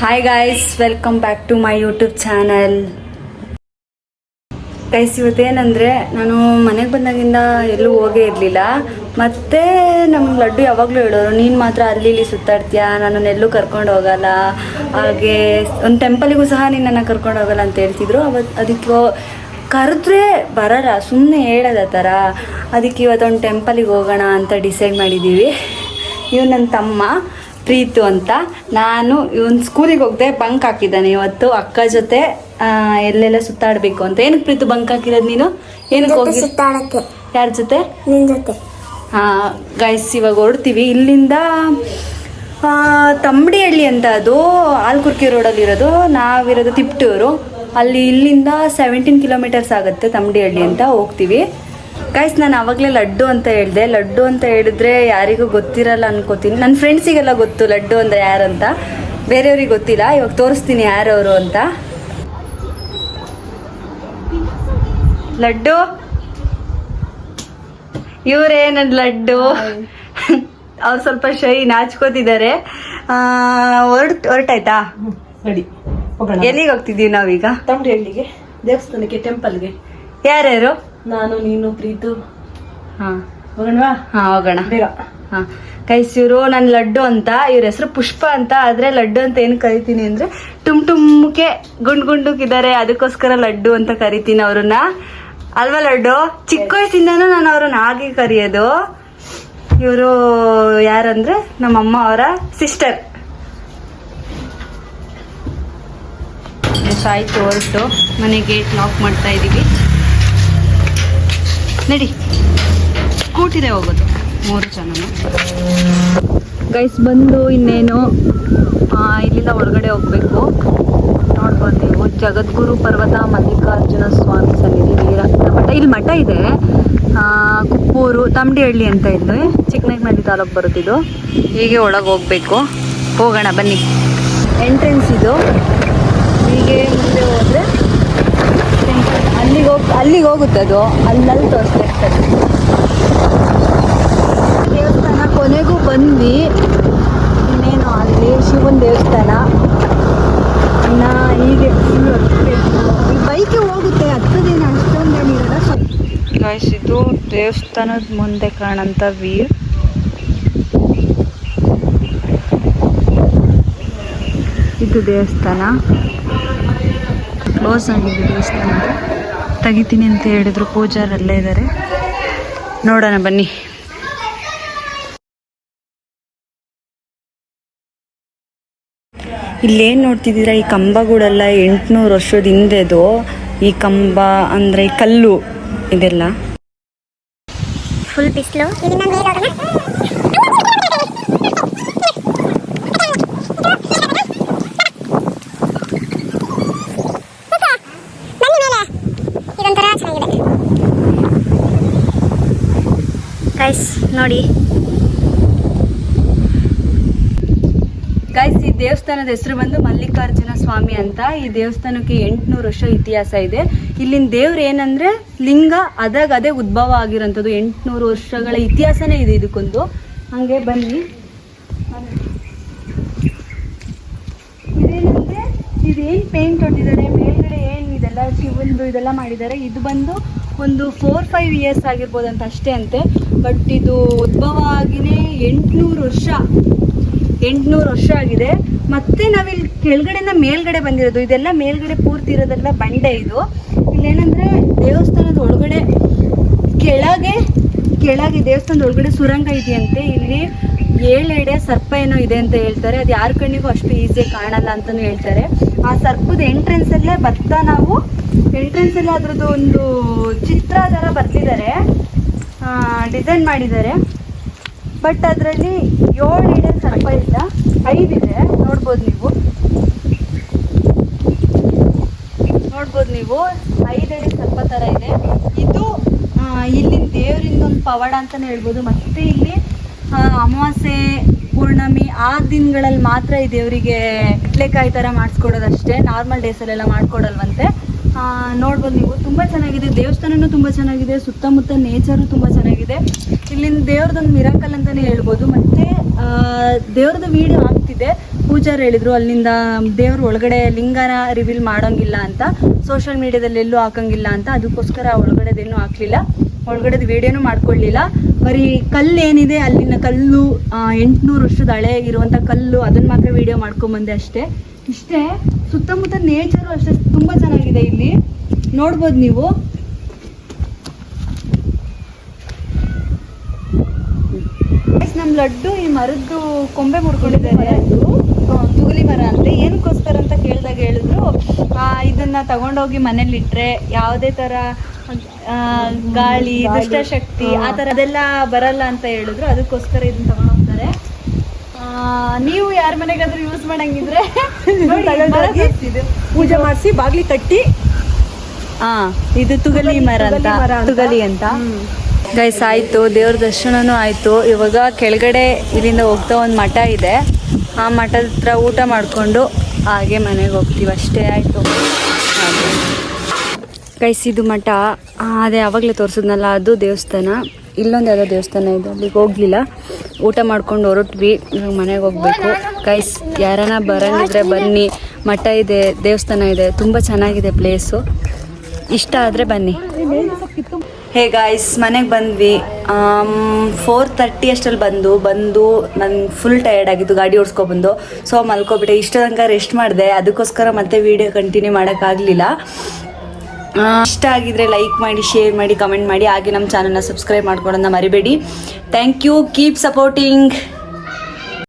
Hi guys welcome back to my YouTube channel guys ಇವತ್ತೇನಂದರೆ ನಾನು ಮನೆಗೆ ಬಂದಾಗಿಂದ ಎಲ್ಲೂ ಹೋಗೇ ಇರಲಿಲ್ಲ. ಮತ್ತು ನಮ್ಮ ಲಡ್ಡು ಯಾವಾಗಲೂ ಹೇಳೋರು, ನೀನು ಮಾತ್ರ ಅಲ್ಲಿ ಇಲ್ಲಿ ಸುತ್ತಾಡ್ತೀಯ? ನಾನು ಎಲ್ಲೂ ಕರ್ಕೊಂಡು ಹೋಗಲ್ಲ. ಹಾಗೆ ಒಂದು ಟೆಂಪಲಿಗೂ ಸಹ ನಿನ್ನನ್ನು ಕರ್ಕೊಂಡು ಹೋಗಲ್ಲ ಅಂತ ಹೇಳ್ತಿದ್ರು. ಅವತ್ತು ಅದಕ್ಕೆ ಕರೆದ್ರೆ ಬರಲ್ಲ ಸುಮ್ಮನೆ ಹೇಳೋದ ಥರ ಅದಕ್ಕೆ ಇವತ್ತೊಂದು ಟೆಂಪಲಿಗೆ ಹೋಗೋಣ ಅಂತ ಡಿಸೈಡ್ ಮಾಡಿದ್ದೀವಿ ಇವ್ ನನ್ನ ತಮ್ಮ. ಪ್ರೀತು ಅಂತ ನಾನು ಇವನ್ ಸ್ಕೂಲಿಗೆ ಹೋಗದೆ ಬಂಕ್ ಹಾಕಿದ್ದಾನೆ. ಇವತ್ತು ಅಕ್ಕ ಜೊತೆ ಎಲ್ಲೆಲ್ಲ ಸುತ್ತಾಡಬೇಕು ಅಂತ. ಏನಕ್ಕೆ ಪ್ರೀತು ಬಂಕ್ ಹಾಕಿರೋದು ನೀನು? ಏನಕ್ಕೆ ಹೋಗಿ ಸುತ್ತಾಡಕ್ಕೆ. ಯಾರ ಜೊತೆ? ಹಾ ಜೊತೆ. ಗೈಸ್ ಇವಾಗ ಹೊರಡ್ತೀವಿ ಇಲ್ಲಿಂದ ತಂಬಡಿಹಳ್ಳಿ ಅಂತ ಅದು ಆಲ್ಕುರ್ಕಿ ರೋಡಲ್ಲಿರೋದು ನಾವಿರೋದು ತಿಪ್ಟೂರು. ಅಲ್ಲಿ ಇಲ್ಲಿಂದ ಸೆವೆಂಟೀನ್ ಕಿಲೋಮೀಟರ್ಸ್ ಆಗುತ್ತೆ ತಂಬಡಿಹಳ್ಳಿ ಅಂತ ಹೋಗ್ತೀವಿ. ಗೈಸ್ ನಾನು ಆವಾಗಲೇ ಲಡ್ಡು ಅಂತ ಹೇಳಿದೆ. ಲಡ್ಡು ಅಂತ ಹೇಳಿದ್ರೆ ಯಾರಿಗೂ ಗೊತ್ತಿರಲ್ಲ ಅನ್ಕೋತೀನಿ. ನನ್ನ ಫ್ರೆಂಡ್ಸಿಗೆಲ್ಲ ಗೊತ್ತು ಲಡ್ಡು ಅಂದರೆ ಯಾರಂತ ಬೇರೆಯವ್ರಿಗೆ ಗೊತ್ತಿಲ್ಲ. ಇವಾಗ ತೋರಿಸ್ತೀನಿ ಯಾರವರು ಅಂತ. ಲಡ್ಡು? ಇವರೇ ನನ್ನ ಲಡ್ಡು. ಅವ್ರು ಸ್ವಲ್ಪ ಶೈ ನಾಚ್ಕೋತಿದ್ದಾರೆ. ಹೊರಟ್ ಹೊರಟಾಯ್ತಾ? ಹೋಗೋಣ. ಎಲ್ಲಿಗೆ ಹೋಗ್ತಿದ್ದೀವಿ ನಾವೀಗ? ತಮ್ಮ ಹಳ್ಳಿಗೆ ದೇವಸ್ಥಾನಕ್ಕೆ ಟೆಂಪಲ್ಗೆ ಯಾರ್ಯಾರು? ನಾನು ನೀನು ಪ್ರೀತು. ಹಾಂ. ಹೋಗೋಣವಾ? ಹಾಂ ಹೋಗೋಣ. ಬೇಗ. ಹಾಂ. ಕೈಸ್ ಇವರು ನನ್ನ ಲಡ್ಡು ಅಂತ ಇವ್ರ ಹೆಸರು ಪುಷ್ಪ ಅಂತ ಆದರೆ ಲಡ್ಡು ಅಂತ ಏನು ಕರಿತೀನಿ ಅಂದರೆ ಟುಮ್ ಟುಮ್ಕೆ ಗುಂಡ್ ಗುಂಡುಕಿದ್ದಾರೆ ಅದಕ್ಕೋಸ್ಕರ ಲಡ್ಡು ಅಂತ ಕರಿತೀನಿ ಅವ್ರನ್ನ. ಅಲ್ವಾ ಲಡ್ಡು? ಚಿಕ್ಕ ವಯಸ್ಸಿಂದನೂ ನಾನು ಅವ್ರನ್ನ ಹಾಗೆ ಕರೆಯೋದು. ಇವರು ಯಾರಂದ್ರೆ ನಮ್ಮಮ್ಮ ಅವರ ಸಿಸ್ಟರ್ ಆಯ್ತು ಹೊರಟು. ಮನೆ ಗೇಟ್ ಲಾಕ್ ಮಾಡ್ತಾ ಇದ್ದೀವಿ ನಡಿ. ಸ್ಕೂಟಿದೆ ಹೋಗೋದು. ಮೂರು ಜನ ಗೈಸ್ ಬಂದು ಇನ್ನೇನು ಇಲ್ಲಿಂದ ಒಳಗಡೆ ಹೋಗ್ಬೇಕು. ನೋಡ್ಬೋದು ನೀವು ಜಗದ್ಗುರು ಪರ್ವತ ಮಲ್ಲಿಕಾರ್ಜುನ ಸ್ವಾಮಿ ಸನ್ನಿಧಿ ವೀರಕ್ತ ಮಠ ಇಲ್ಲಿ ಮಠ ಇದೆ. ಕುಪ್ಪೂರು ತಮ್ಮಡಿಹಳ್ಳಿ ಅಂತ ಇದ್ದು ಚಿಕ್ಕನಗನಹಳ್ಳಿ ತಾಲೂಕು ಬರುತ್ತಿದ್ದು ಹೀಗೆ ಒಳಗೆ ಹೋಗ್ಬೇಕು. ಹೋಗೋಣ, ಬನ್ನಿ. ಎಂಟ್ರೆನ್ಸ್ ಇದು. ಹೀಗೆ ಮುಂದೆ ಹೋದರೆ ಅಲ್ಲಿಗೆ ಹೋಗುತ್ತೆ ಅದು. ಅಲ್ಲಲ್ಲಿ ತೋರಿಸ್ತಾ ಇರ್ತದೆ ದೇವಸ್ಥಾನ ಕೊನೆಗೂ ಬಂದ್ವಿ. ಇನ್ನೇನು ಅಲ್ಲಿ ಶಿವನ ದೇವಸ್ಥಾನ. ಅನ್ನ ಹೀಗೆ ಬೈಕೆ ಹೋಗುತ್ತೆ. ಹತ್ತದೇನು ಅಷ್ಟೊಂದೇನಿರಲ್ಲ ಗಾಯ್ಸ್ ಇದು ದೇವಸ್ಥಾನದ ಮುಂದೆ ಕಾಣಂತ ವೀರ್ ಇದು ದೇವಸ್ಥಾನ. ಕ್ಲೋಸ್ ಆಗಿದೆ ದೇವಸ್ಥಾನ. ತೆಗಿತೀನಿ ಅಂತ ಹೇಳಿದ್ರು, ಪೂಜಾರಲ್ಲೇ ಇದ್ದಾರೆ ನೋಡೋಣ, ಬನ್ನಿ. ಇಲ್ಲೇನು ನೋಡ್ತಿದ್ದೀರಾ, ಈ ಕಂಬಗಳೆಲ್ಲ ಎಂಟುನೂರು ವರ್ಷದ ಹಿಂದೆದು ಈ ಕಂಬ ಅಂದರೆ ಕಲ್ಲು ಇದೆಲ್ಲ. ಫುಲ್ ಬಿಸಿಲು ಇಲ್ಲಿಂದ ಮೇಲೆ ಹೋಗೋಣ ಬನ್ನಿ ಮೇಲೆ ಇದೊಂಥರ ಚೆನ್ನಾಗಿದೆ ಗೈಸ್ ನೋಡಿ. ಗೈಸ್ ಈ ದೇವಸ್ಥಾನದ ಹೆಸರು ಬಂದು ಮಲ್ಲಿಕಾರ್ಜುನ ಸ್ವಾಮಿ ಅಂತ. ಈ ದೇವಸ್ಥಾನಕ್ಕೆ ಎಂಟುನೂರು ವರ್ಷ ಇತಿಹಾಸ ಇದೆ. ಇಲ್ಲಿನ ದೇವ್ರು ಏನಂದ್ರೆ ಲಿಂಗ ಅದಾಗ ಅದೇ ಉದ್ಭವ ಆಗಿರೋಂಥದ್ದು. ಎಂಟುನೂರು ವರ್ಷಗಳ ಇತಿಹಾಸನೇ ಇದೆ ಇದಕ್ಕೊಂದು. ಹಂಗೆ ಬನ್ನಿ. ಇದೇನಂದ್ರೆ, ಇದೇನ್ ಪೇಂಟ್ ಹೊಡೆದಿದ್ದಾರೆ ಮೇಲ್ಗಡೆ ಏನು ಇದೆಲ್ಲ ಶಿವಂದು ಇದೆಲ್ಲ ಮಾಡಿದ್ದಾರೆ. ಇದು ಬಂದು ಒಂದು ಫೋರ್ ಫೈವ್ ಇಯರ್ಸ್ ಆಗಿರ್ಬೋದಂತ ಅಷ್ಟೇ ಅಂತೆ. ಬಟ್ ಇದು ಉದ್ಭವ ಆಗಿನೇ ಎಂಟುನೂರು ವರ್ಷ. ಎಂಟುನೂರು ವರ್ಷ ಆಗಿದೆ. ಮತ್ತೆ ನಾವಿಲ್ಲಿ ಕೆಳಗಡೆಯಿಂದ ಮೇಲ್ಗಡೆ ಬಂದಿರೋದು. ಇದೆಲ್ಲ ಮೇಲ್ಗಡೆ ಪೂರ್ತಿ ಇರೋದೆಲ್ಲ ಬಂಡೆ ಇದು. ಇಲ್ಲೇನಂದ್ರೆ ದೇವಸ್ಥಾನದ ಒಳಗಡೆ ಕೆಳಗೆ ಕೆಳಗೆ ದೇವಸ್ಥಾನದ ಒಳಗಡೆ ಸುರಂಗ ಇದೆಯಂತೆ. ಇಲ್ಲಿ ಏಳೆಡೆ ಸರ್ಪ ಏನೋ ಇದೆ ಅಂತ ಹೇಳ್ತಾರೆ. ಅದು ಯಾರ ಕಣ್ಣಿಗೂ ಅಷ್ಟು ಈಸಿಯಾಗಿ ಕಾಣಲ್ಲ ಅಂತಲೂ ಹೇಳ್ತಾರೆ. ಆ ಸರ್ಪದ ಎಂಟ್ರೆನ್ಸ್ ಅಲ್ಲೇ ಬರ್ತಾ ನಾವು ಎಂಟ್ರೆನ್ಸ್ ಅಲ್ಲಿ ಅದ್ರದ್ದು ಒಂದು ಚಿತ್ರ ಥರ ಬರ್ತಿದ್ದಾರೆ. ಡಿಸೈನ್ ಮಾಡಿದ್ದಾರೆ. ಬಟ್ ಅದರಲ್ಲಿ ಏಳು ಎಡೆ ಸರ್ಪ ಇಲ್ಲ. ಐದಿದೆ ನೋಡ್ಬೋದು ನೀವು. ನೋಡ್ಬೋದು ನೀವು. ಐದಡಿ ಸರ್ಪ ಥರ ಇದೆ. ಇದು ಇಲ್ಲಿನ ಇಲ್ಲಿ ದೇವರಿಂದ ಒಂದು ಪವಾಡ ಅಂತಲೇ ಹೇಳ್ಬೋದು. ಮತ್ತೆ ಇಲ್ಲಿ ಅಮಾವಾಸ್ಯೆ, ಪೂರ್ಣಮಿ, ಆ ದಿನಗಳಲ್ಲಿ ಮಾತ್ರ ಈ ದೇವರಿಗೆ ಕಟ್ಲೆಕಾಯಿ ಥರ ಮಾಡಿಸ್ಕೊಡೋದಷ್ಟೇ. ನಾರ್ಮಲ್ ಡೇಸಲ್ಲೆಲ್ಲ ಮಾಡ್ಕೊಡಲ್ವಂತೆ. ನೋಡ್ಬೋದು ನೀವು. ತುಂಬ ಚೆನ್ನಾಗಿದೆ. ದೇವಸ್ಥಾನನೂ ತುಂಬ ಚೆನ್ನಾಗಿದೆ. ಸುತ್ತಮುತ್ತ ನೇಚರು ತುಂಬ ಚೆನ್ನಾಗಿದೆ. ಇಲ್ಲಿನ ದೇವ್ರದೊಂದು ಮಿರಾಕಲ್ ಅಂತಲೇ ಹೇಳ್ಬೋದು. ಮತ್ತು ದೇವ್ರದ್ದು ವಿಡಿಯೋ ಆಗ್ತಿದೆ. ಪೂಜಾರು ಹೇಳಿದ್ರು, ಅಲ್ಲಿಂದ ದೇವ್ರ ಒಳಗಡೆ ಲಿಂಗನ ರಿವೀಲ್ ಮಾಡೋಂಗಿಲ್ಲ ಅಂತ. ಸೋಷಿಯಲ್ ಮೀಡಿಯಾದಲ್ಲಿ ಎಲ್ಲೂ ಹಾಕಂಗಿಲ್ಲ ಅಂತ. ಅದಕ್ಕೋಸ್ಕರ ಒಳಗಡೆದೇನು ಹಾಕ್ಲಿಲ್ಲ. ಒಳಗಡೆದು ವಿಡಿಯೋನು ಮಾಡ್ಕೊಳ್ಳಿಲ್ಲ ಬರೀ ಕಲ್ಲು ಏನಿದೆ ಅಲ್ಲಿನ ಕಲ್ಲು ಎಂಟುನೂರು ವರ್ಷದ ಹಳೆ ಇರುವಂಥ ಕಲ್ಲು ಅದನ್ನ ಮಾತ್ರ ವಿಡಿಯೋ ಮಾಡ್ಕೊಂಬಂದೆ ಅಷ್ಟೇ. ಇಷ್ಟೇ ಸುತ್ತಮುತ್ತ ನೇಚರು ಅಷ್ಟೇ ತುಂಬ ಚೆನ್ನಾಗಿದೆ ಇಲ್ಲಿ. ನೋಡ್ಬೋದು ನೀವು. ನಮ್ಮ ಲಡ್ಡು ಈ ಮರದ್ದು ಕೊಂಬೆ ಮುಡ್ಕೊಂಡಿದ್ದಾರೆ ತುಗುಲಿ ಮರ ಅಂತ ಏನಕ್ಕೋಸ್ಕರ ಅಂತ ಕೇಳಿದಾಗ ಹೇಳಿದ್ರು. ಆ, ಇದನ್ನ ತಗೊಂಡೋಗಿ ಮನೇಲಿ ಇಟ್ರೆ ಯಾವುದೇ ತರ ಗಾಳಿ ದುಷ್ಟಶಕ್ತಿ ಆ ಥರದೆಲ್ಲ ಬರಲ್ಲ ಅಂತ ಹೇಳಿದ್ರು. ಅದಕ್ಕೋಸ್ಕರ ಇದನ್ನ ತಗೊಂಡೋಗ್ತಾರೆ. ಆ, ನೀವು ಯಾರ ಮನೆಗಾದ್ರೂ ಯೂಸ್ ಮಾಡಂಗಿದ್ರೆ ಪೂಜೆ ಮಾಡಿಸಿ ಬಾಗ್ಲಿ ಕಟ್ಟಿ ಆ ಇದು ತುಗಲಿ ಮರ ಅಂತ. ತುಗಲಿ ಮರ ಅಂತ. ತುಗಲಿ ಅಂತ. ಗೈಸ್ ಆಯಿತು. ದೇವ್ರ ದರ್ಶನನೂ ಆಯಿತು. ಇವಾಗ ಕೆಳಗಡೆ ಇಲ್ಲಿಂದ ಹೋಗ್ತಾ ಒಂದು ಮಠ ಇದೆ. ಆ ಮಠದ ಹತ್ರ ಊಟ ಮಾಡಿಕೊಂಡು ಹಾಗೆ ಮನೆಗೆ ಹೋಗ್ತೀವಿ. ಅಷ್ಟೇ ಆಯಿತು. ಗೈಸ್ ಇದು ಮಠ ಅದೇ ಆವಾಗಲೇ ತೋರಿಸಿದ್ನಲ್ಲ, ಅದು ದೇವಸ್ಥಾನ. ಇಲ್ಲೊಂದು ಯಾವುದೋ ದೇವಸ್ಥಾನ ಇದೆ, ಅಲ್ಲಿಗೆ ಹೋಗಲಿಲ್ಲ. ಊಟ ಮಾಡ್ಕೊಂಡು ಹೊರಟ್ವಿ ಮನೆಗೆ ಹೋಗ್ಬೇಕು. ಗೈಸ್ ಯಾರನ್ನ ಬರಂಗಿದ್ರೆ ಬನ್ನಿ. ಮಠ ಇದೆ, ದೇವಸ್ಥಾನ ಇದೆ, ತುಂಬ ಚೆನ್ನಾಗಿದೆ ಪ್ಲೇಸು ಇಷ್ಟ ಆದರೆ ಬನ್ನಿ. ಹೇ ಗಾಯ್ಸ್ ಮನೆಗೆ ಬಂದ್ವಿ. ಫೋರ್ ತರ್ಟಿ ಅಷ್ಟರಲ್ಲಿ ಬಂದು ಬಂದು ನಂಗೆ ಫುಲ್ ಟಯರ್ಡ್ ಆಗಿತ್ತು ಗಾಡಿ ಓಡಿಸ್ಕೊಬಂದು. ಸೊ ಮಲ್ಕೊಬಿಟ್ಟೆ. ಇಷ್ಟ ತನಕ ರೆಸ್ಟ್ ಮಾಡಿದೆ. ಅದಕ್ಕೋಸ್ಕರ ಮತ್ತೆ ವೀಡಿಯೋ ಕಂಟಿನ್ಯೂ ಮಾಡೋಕ್ಕಾಗಲಿಲ್ಲ ಇಷ್ಟ ಆಗಿದ್ರೆ ಲೈಕ್ ಮಾಡಿ ಶೇರ್ ಮಾಡಿ ಕಮೆಂಟ್ ಮಾಡಿ, ಹಾಗೆ ನಮ್ಮ ಚಾನಲ್ನ ಸಬ್ಸ್ಕ್ರೈಬ್ ಮಾಡ್ಕೊಳೋದನ್ನ ಮರಿಬೇಡಿ. Thank you keep supporting